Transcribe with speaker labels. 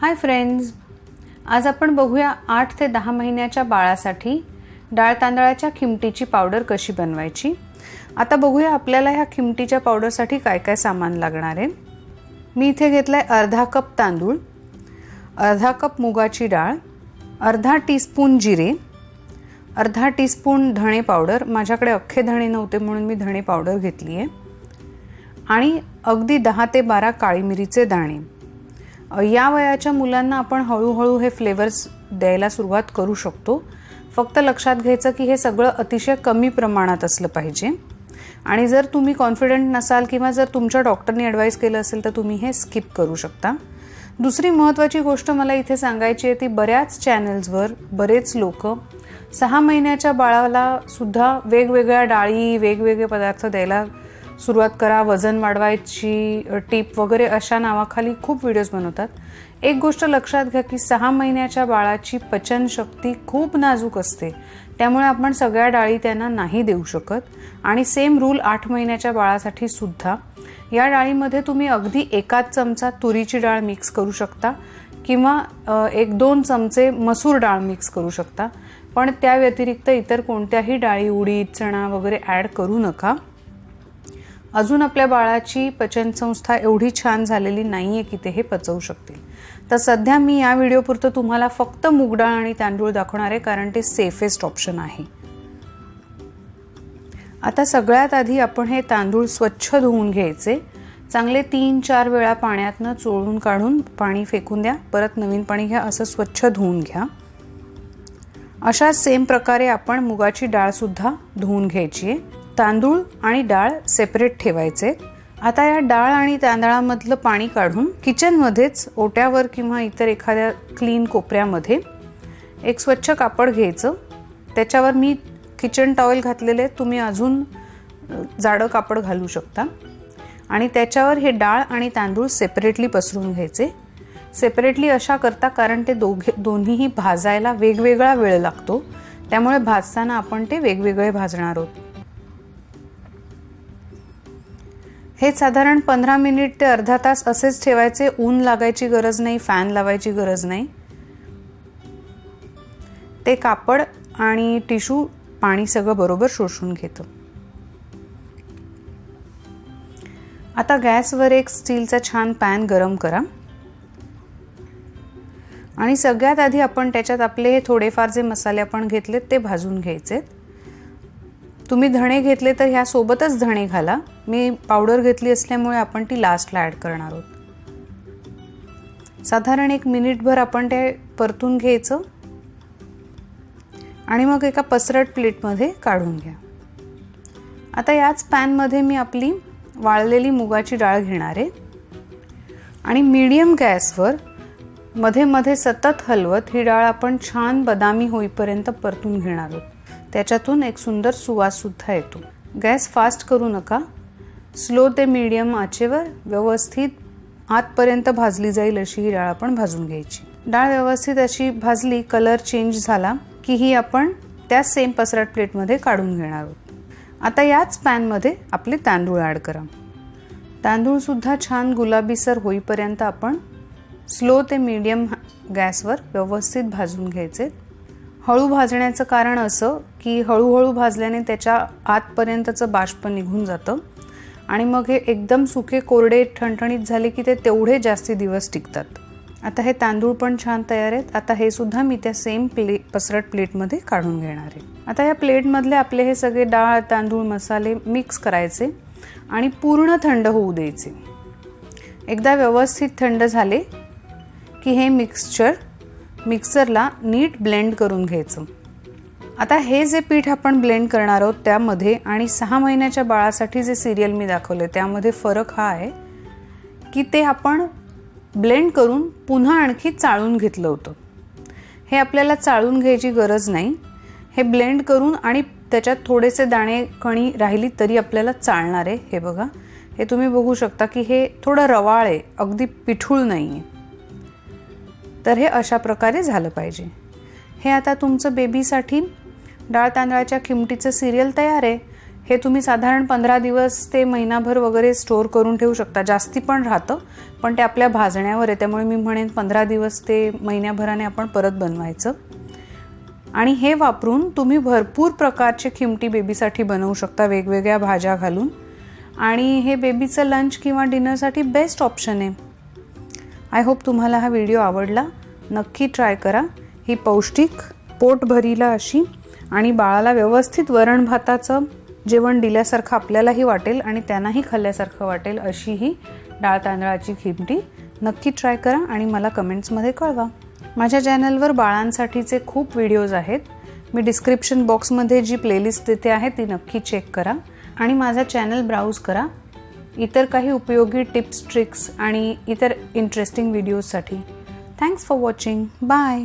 Speaker 1: Hi friends. आज आपण बघूया आठ ते दहा महिन्याच्या बाळासाठी डाळ तांदळाच्या खिमटीची पावडर कशी बनवायची. आता बघूया आपल्याला ह्या खिमटीच्या पावडरसाठी काय काय सामान लागणार आहे. मी इथे घेतलं आहे अर्धा कप तांदूळ अर्धा कप मुगाची डाळ अर्धा टीस्पून जिरे अर्धा टीस्पून धणे पावडर. माझ्याकडे अख्खे धणे नव्हते म्हणून मी धणे पावडर घेतली आहे आणि अगदी दहा ते बारा काळी मिरीचे दाणे. या वयाच्या मुलांना आपण हळूहळू हे फ्लेवर्स द्यायला सुरुवात करू शकतो. फक्त लक्षात घ्यायचं की हे सगळं अतिशय कमी प्रमाणात असलं पाहिजे. आणि जर तुम्ही कॉन्फिडंट नसाल किंवा जर तुमच्या डॉक्टरनी ॲडवाईस केलं असेल तर तुम्ही हे स्किप करू शकता. दुसरी महत्त्वाची गोष्ट मला इथे सांगायची आहे ती बऱ्याच चॅनल्सवर बरेच लोक सहा महिन्याच्या बाळाला सुद्धा वेगवेगळ्या डाळी वेगवेगळे पदार्थ द्यायला सुरुवात करा वजन वाढवायची टीप वगैरे अशा नावाखाली खूप व्हिडिओज बनवतात. एक गोष्ट लक्षात घ्या की सहा महिन्याच्या बाळाची पचनशक्ती खूप नाजूक असते. त्यामुळे आपण सगळ्या डाळी त्यांना नाही देऊ शकत. आणि सेम रूल आठ महिन्याच्या बाळासाठी सुद्धा. या डाळीमध्ये तुम्ही अगदी एकाच चमचा तुरीची डाळ मिक्स करू शकता किंवा एक दोन चमचे मसूर डाळ मिक्स करू शकता. पण त्या व्यतिरिक्त इतर कोणत्याही डाळी उडीद चणा वगैरे ॲड करू नका. अजून आपल्या बाळाची पचनसंस्था एवढी छान झालेली नाही आहे की ते हे पचवू शकतील. तर सध्या मी या व्हिडिओपुरतं तुम्हाला फक्त मुगडाळ आणि तांदूळ दाखवणार आहे कारण ते सेफेस्ट ऑप्शन आहे. आता सगळ्यात आधी आपण हे तांदूळ स्वच्छ धुवून घ्यायचे. चांगले तीन चार वेळा पाण्यातनं चोळून काढून पाणी फेकून द्या. परत नवीन पाणी घ्या असं स्वच्छ धुवून घ्या. अशा सेम प्रकारे आपण मुगाची डाळसुद्धा धुवून घ्यायची आहे. तांदूळ आणि डाळ सेपरेट ठेवायचे. आता या डाळ आणि तांदळामधलं पाणी काढून किचनमध्येच ओट्यावर किंवा इतर एखाद्या क्लीन कोपऱ्यामध्ये एक स्वच्छ कापड घ्यायचं. त्याच्यावर मी किचन टॉवेल घातलेले तुम्ही अजून जाडं कापड घालू शकता. आणि त्याच्यावर हे डाळ आणि तांदूळ सेपरेटली पसरून घ्यायचे. सेपरेटली अशा करता कारण ते दोघे दोन्हीही भाजायला वेगवेगळा वेळ लागतो. त्यामुळे भाजताना आपण ते वेगवेगळे भाजणार आहोत. हे साधारण पंधरा मिनिट ते अर्धा तास असेच ठेवायचे. ऊन लागायची गरज नाही फॅन लावायची गरज नाही. ते कापड आणि टिश्यू पाणी सगळं बरोबर शोषून घेतं. आता गॅसवर एक स्टीलचा छान पॅन गरम करा. आणि सगळ्यात आधी आपण त्याच्यात आपले हे थोडेफार जे मसाले आपण घेतलेत ते भाजून घ्यायचेत तुम्ही धणे घेतले तर ह्यासोबतच धणे घाला. मी पावडर घेतली असल्यामुळे आपण ती लास्टला ॲड करणार आहोत. साधारण एक मिनिटभर आपण ते परतून घ्यायचं. आणि मग एका पसरट प्लेटमध्ये काढून घ्या. आता याच पॅनमध्ये मी आपली वाळलेली मुगाची डाळ घेणार आहे. आणि मीडियम गॅसवर मध्ये मध्ये सतत हलवत ही डाळ आपण छान बदामी होईपर्यंत परतून घेणार आहोत. त्याच्यातून एक सुंदर सुवाससुद्धा येतो. गॅस फास्ट करू नका. स्लो ते मीडियम आचेवर व्यवस्थित आतपर्यंत भाजली जाईल अशी ही डाळ आपण भाजून घ्यायची. डाळ व्यवस्थित अशी भाजली कलर चेंज झाला की ही आपण त्या सेम पसरट प्लेटमध्ये काढून घेणार आहोत. आता याच पॅनमध्ये आपले तांदूळ ॲड करा. तांदूळसुद्धा छान गुलाबीसर होईपर्यंत आपण स्लो ते मीडियम गॅसवर व्यवस्थित भाजून घ्यायचे. हळू भाजण्याचं कारण असं की हळूहळू भाजल्याने त्याच्या आतपर्यंतचं बाष्प निघून जातं. आणि मग हे एकदम सुके कोरडे ठणठणीत झाले की ते तेवढे जास्ती दिवस टिकतात. आता हे तांदूळ पण छान तयार आहेत. आता हे सुद्धा मी त्या सेम प्ले पसरट प्लेटमध्ये काढून घेणार आहे. आता या प्लेटमधले आपले हे सगळे डाळ तांदूळ मसाले मिक्स करायचे आणि पूर्ण थंड होऊ द्यायचे. एकदा व्यवस्थित थंड झाले की हे मिक्सचर मिक्सरला नीट ब्लेंड करून घ्यायचं. आता हे जे पीठ आपण ब्लेंड करणार आहोत त्यामध्ये आणि सहा महिन्याच्या बाळासाठी जे सिरियल मी दाखवले त्यामध्ये फरक हा आहे की ते आपण ब्लेंड करून पुन्हा आणखी चाळून घेतलं होतं. हे आपल्याला चाळून घ्यायची गरज नाही. हे ब्लेंड करून आणि त्याच्यात थोडेसे दाणे कणी राहिली तरी आपल्याला चालणार आहे. हे बघा. हे तुम्ही बघू शकता की हे थोडं रवाळ आहे अगदी पिठूळ नाही आहे तर हे अशा प्रकारे झालं पाहिजे. हे आता तुमचं बेबीसाठी डाळ तांदळाच्या खिमटीचं सिरियल तयार आहे. हे तुम्ही साधारण पंधरा दिवस ते महिनाभर वगैरे स्टोअर करून ठेवू शकता. जास्ती पण राहतं पण ते आपल्या भाजण्यावर आहे. त्यामुळे मी म्हणेन पंधरा दिवस ते महिन्याभराने आपण परत बनवायचं. आणि हे वापरून तुम्ही भरपूर प्रकारचे खिमटी बेबीसाठी बनवू शकता वेगवेगळ्या भाज्या घालून. आणि हे बेबीचं लंच किंवा डिनरसाठी बेस्ट ऑप्शन आहे. आय होप तुम्हाला हा व्हिडिओ आवडला. नक्की ट्राय करा. ही पौष्टिक पोटभरीला अशी आणि बाळाला व्यवस्थित वरण भाताचं जेवण दिल्यासारखं आपल्यालाही वाटेल आणि त्यांनाही खाल्ल्यासारखं वाटेल अशी ही डाळ तांदळाची खिमटी. नक्की ट्राय करा आणि मला कमेंट्समध्ये कळवा. माझ्या चॅनलवर बाळांसाठीचे खूप व्हिडिओज आहेत. मी डिस्क्रिप्शन बॉक्समध्ये जी प्लेलिस्ट देते आहे ती नक्की चेक करा आणि माझा चॅनल ब्राउज करा. इतर काही उपयोगी टिप्स ट्रिक्स आणि इतर इंटरेस्टिंग व्हिडिओजसाठी थँक्स फॉर वॉचिंग बाय